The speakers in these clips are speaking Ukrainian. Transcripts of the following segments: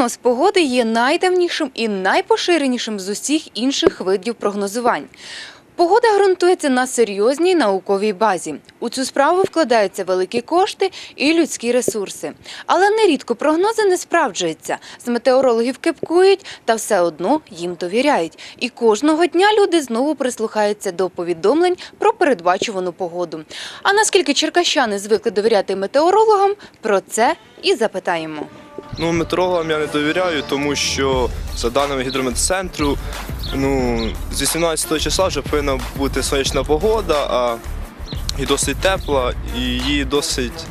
Прогноз погоди є найдавнішим і найпоширенішим з усіх інших видів прогнозувань. Погода ґрунтується на серйозній науковій базі. У цю справу вкладаються великі кошти і людські ресурси. Але нерідко прогнози не справджуються. З метеорологів кепкують та все одно їм довіряють. І кожного дня люди знову прислухаються до повідомлень про передбачувану погоду. А наскільки черкащани звикли довіряти метеорологам, про це і запитаємо. Ну, метеорологам я не довіряю, тому що за даними гідрометцентру, ну, з 18 числа вже повинна бути сонячна погода, а і досить тепла, і її досить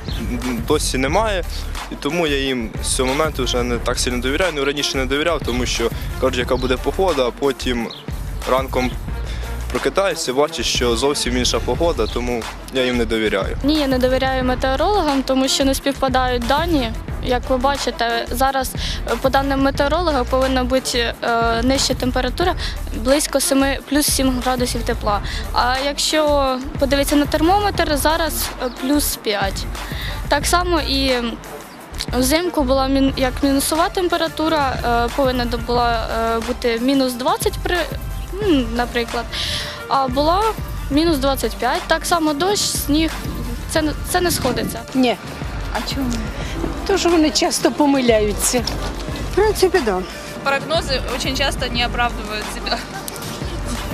досі немає. І тому я їм з цього моменту вже не так сильно довіряю. Ну, раніше не довіряв, тому що кажуть, яка буде погода, а потім ранком прокидаєшся, бачиш, що зовсім інша погода, тому я їм не довіряю. Ні, я не довіряю метеорологам, тому що не співпадають дані. Як ви бачите, зараз е, по даним метеорологів повинна бути е, нижча температура близько 7, плюс 7 градусів тепла. А якщо подивитися на термометр, зараз е, плюс 5. Так само і взимку була як мінусова температура, повинна була бути мінус 20, наприклад, а була мінус 25. Так само дощ, сніг. Це, це не сходиться. Ні. А чому? Тому що вони часто помиляються. В принципі, так. Да. прогнозы очень часто не оправдывают себя.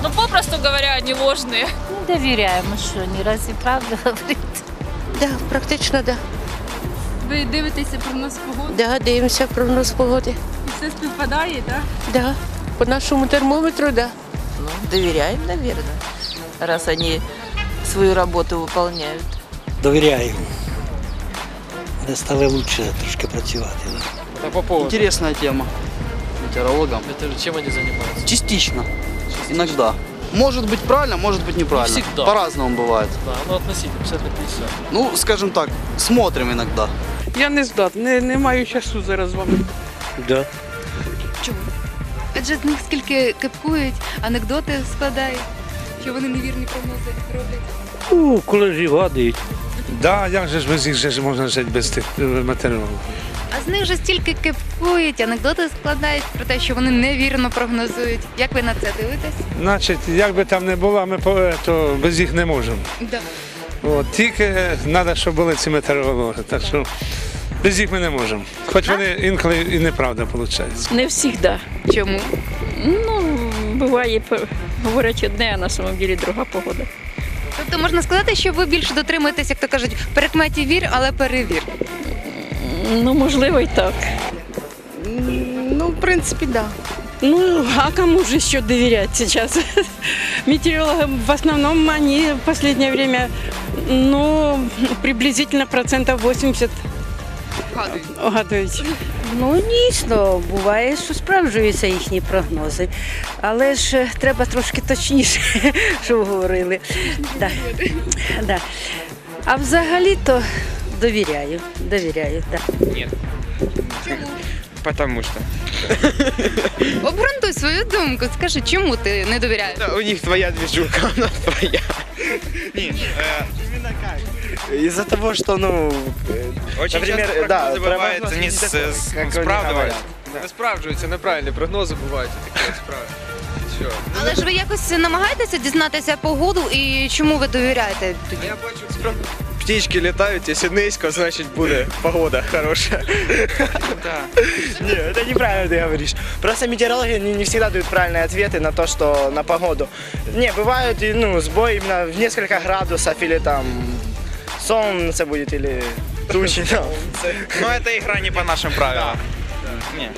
Ну, попросту говоря, они ложные. Довіряємо, що ні разі правда говорить. Да, практично да. Ви дивитеся прогноз погоди, Да, дивимося прогноз погоди. і все співпадає, так? Да. По нашому термометру, да. Ну, доверяем, наверное, раз они свою работу выполняют. Довіряємо. Але стали краще трошки працювати. да. Интересная тема метеорологам. Это чем они занимаются? Частично. Иногда. Может быть правильно, может быть неправильно. Не всегда. По-разному бывает. Да, ну относительно 50 на 50. Ну, скажем так, смотрим иногда. Я не здат, не, не маю часу зараз з вами. Да. Адже з них скільки кепкують, анекдоти складають, що вони невірні прогнози роблять. Ну, коли ж і гадають. Да, як же ж без їх же ж можна жити без тих е, матеріалів? А з них же стільки кепкують, анекдоти складають про те, що вони невірно прогнозують. Як ви на це дивитесь? Значить, як би там не було, ми по- то без їх не можемо. Да. От, тільки треба, щоб були ці метеорологи. Так що без їх ми не можемо. Хоч вони інколи і неправда виходить. Не завжди. Чому? Ну, буває, говорять одне, а на самом деле друга погода. Тобто можна сказати, що ви більше дотримуєтесь, як то кажуть, перекметі вір, але перевір. Ну, можливо, і так. Ну, в принципі, так. Да. Ну, а кому же еще доверять сейчас? Метеорологам в основном они в последнее время, ну, приблизительно процентов 80 гадають. Ну, дійсно, буває, що справджуються їхні прогнози. Але ж е, треба трошки точніше, щоб говорили. Да. Да. А взагалі-то довіряю. Довіряю, так. Потому что. Обґрунтуй свою думку. Скажи, чому ти не довіряєш? у них твоя движуха, у нас твоя. Из-за того, что, ну, Очень например, да, забывается не справдывать. Не справджуються, неправильні прогнози бувають такі справи. Що? Але ж ви якось намагаєтеся дізнатися погоду і чому ви довіряєте тоді? Я бачу, птички літають, якщо низько, значить буде погода хороша. Не, это неправильно ты говоришь. Просто метеорологи не, не всегда дают правильные ответы на то, что на погоду. Не, бывают и, ну, сбой именно в несколько градусов или там солнце будет или тучи. Но это игра не по нашим правилам. Ні.